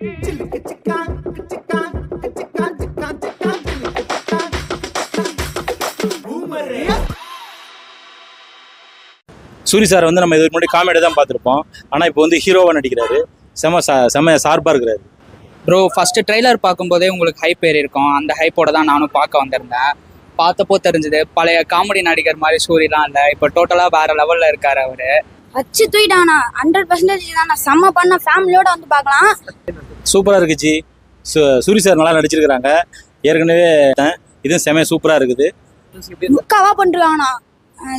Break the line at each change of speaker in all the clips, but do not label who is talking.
Suri sir வந்து நம்ம இதுக்கு முன்னாடி காமெடி தான் பார்த்துருப்போம். ஆனால் இப்போ வந்து ஹீரோவாக நடிக்கிறாரு. செம சா செம சார்பாக இருக்கிறாரு.
ப்ரோ ஃபர்ஸ்ட் ட்ரெய்லர் பார்க்கும்போதே உங்களுக்கு ஹைப் ஏறி இருக்கும். அந்த ஹைப்போட தான் நானும் பார்க்க வந்திருந்தேன். பார்த்தப்போ தெரிஞ்சது பழைய காமெடி நடிகர் மாதிரி சூரிலாம் இல்லை. இப்போ டோட்டலாக வேற லெவலில் இருக்காரு அவரு.
அச்சு தூக்கிட்டானா. ஹண்ட்ரட் பர்சன்டேஜ் தானே. செம்ம பண்ண ஃபேமிலியோட வந்து பார்க்கலாம்.
சூப்பராக இருக்குச்சு. சு சூரி சார் நல்லா நடிச்சிருக்கிறாங்க. ஏற்கனவே இதுவும் செம சூப்பராக இருக்குது.
முக்காவாக பண்ணிருக்காங்கண்ணா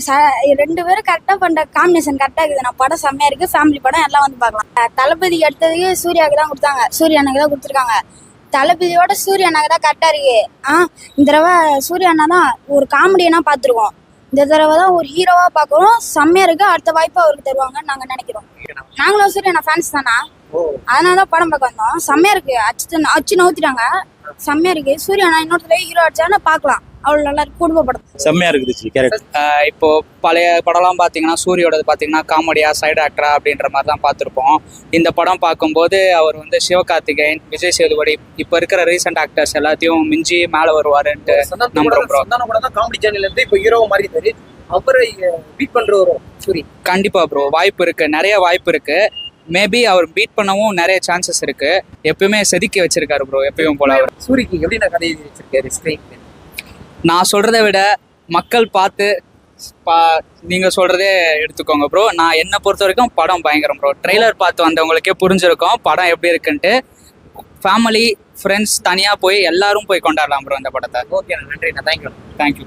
ச- ரெண்டு பேரும் கரெக்டாக பண்ணுற காம்பினேஷன் கரெக்டாக இருக்குது. நான் படம் செம்மையா இருக்குது ஃபேமிலி படம் எல்லாம் வந்து பார்க்கலாம். அஹ் தளபதிக்கு அடுத்ததுக்கு சூர்யாவுக்கு தான் கொடுத்தாங்க. சூர்யா தான் கொடுத்துருக்காங்க. தளபதியோட சூர்யா தான் கரெக்டாக இருக்கு. ஆ இந்த தடவை சூர்யா அண்ணா தான் ஒரு காமெடியனா பார்த்துருக்கோம். இந்த தடவை தான் ஒரு ஹீரோவாக பார்க்குறோம் செம்மையா இருக்குது அடுத்த வாய்ப்பு அவருக்கு தருவாங்கன்னு நாங்கள் நினைக்கிறோம். நாங்களும் சூர்யா அண்ணா ஃபேன்ஸ் தானா? அதனால தான் படம் பார்க்க வந்தோம். செம்மையா இருக்கு. அச்சு அச்சு நவுத்திட்டாங்க. செம்மையா இருக்கு. சூர்யா அண்ணா இன்னொரு தடவை ஹீரோ அடிச்சான்னு பார்க்கலாம். அவ்வளோ நல்லா இருக்கு. குடும்ப படம்.
செம்மையாக இருக்குது கேரக்டர்.
இப்போ பழைய படம்லாம் பார்த்தீங்கன்னா சூரியோடது பார்த்தீங்கன்னா காமெடியா சைடு ஆக்டரா அப்படின்ற மாதிரி தான் பார்த்துருப்போம். இந்த படம் பார்க்கும்போது அவர் வந்து சிவகார்த்திகேயன் விஜய் சேதுபதி இப்போ இருக்கிற ரீசெண்ட் ஆக்டர்ஸ் எல்லாத்தையும் மிஞ்சி மேலே வருவாருன்ட்டு நம்புறோம்
காமெடி சேனல்ல இருந்து இப்போ ஹீரோவா மாறிட்டாரு அவரை பீட் பண்றவரோ சூரி.
கண்டிப்பா ப்ரோ வாய்ப்பு இருக்கு. நிறைய வாய்ப்பு இருக்கு. மேபி அவர் பீட் பண்ணவும் நிறைய சான்சஸ் இருக்கு. எப்பயுமே செதுக்கி வச்சிருக்காரு ப்ரோ எப்பயும் போல அவர்.
சூரிக்கு எப்படி நான் கதை வச்சிருக்காரு ஸ்கிரீன்
நான் சொல்றதை விட மக்கள் பார்த்து பா நீங்க சொல்றதே எடுத்துக்கோங்க ப்ரோ நான் என்னை பொறுத்த வரைக்கும் படம் பயங்கரம் ப்ரோ ட்ரெய்லர் பார்த்து வந்தவங்களுக்கே புரிஞ்சிருக்கும் படம் எப்படி இருக்குன்ட்டு. ஃபேமிலி ஃப்ரெண்ட்ஸ் தனியாக போய் எல்லாரும் போய் கொண்டாடலாம் ப்ரோ இந்த படத்தை.
ஓகே நன்றி நான் தேங்க்யூ
தேங்க்யூ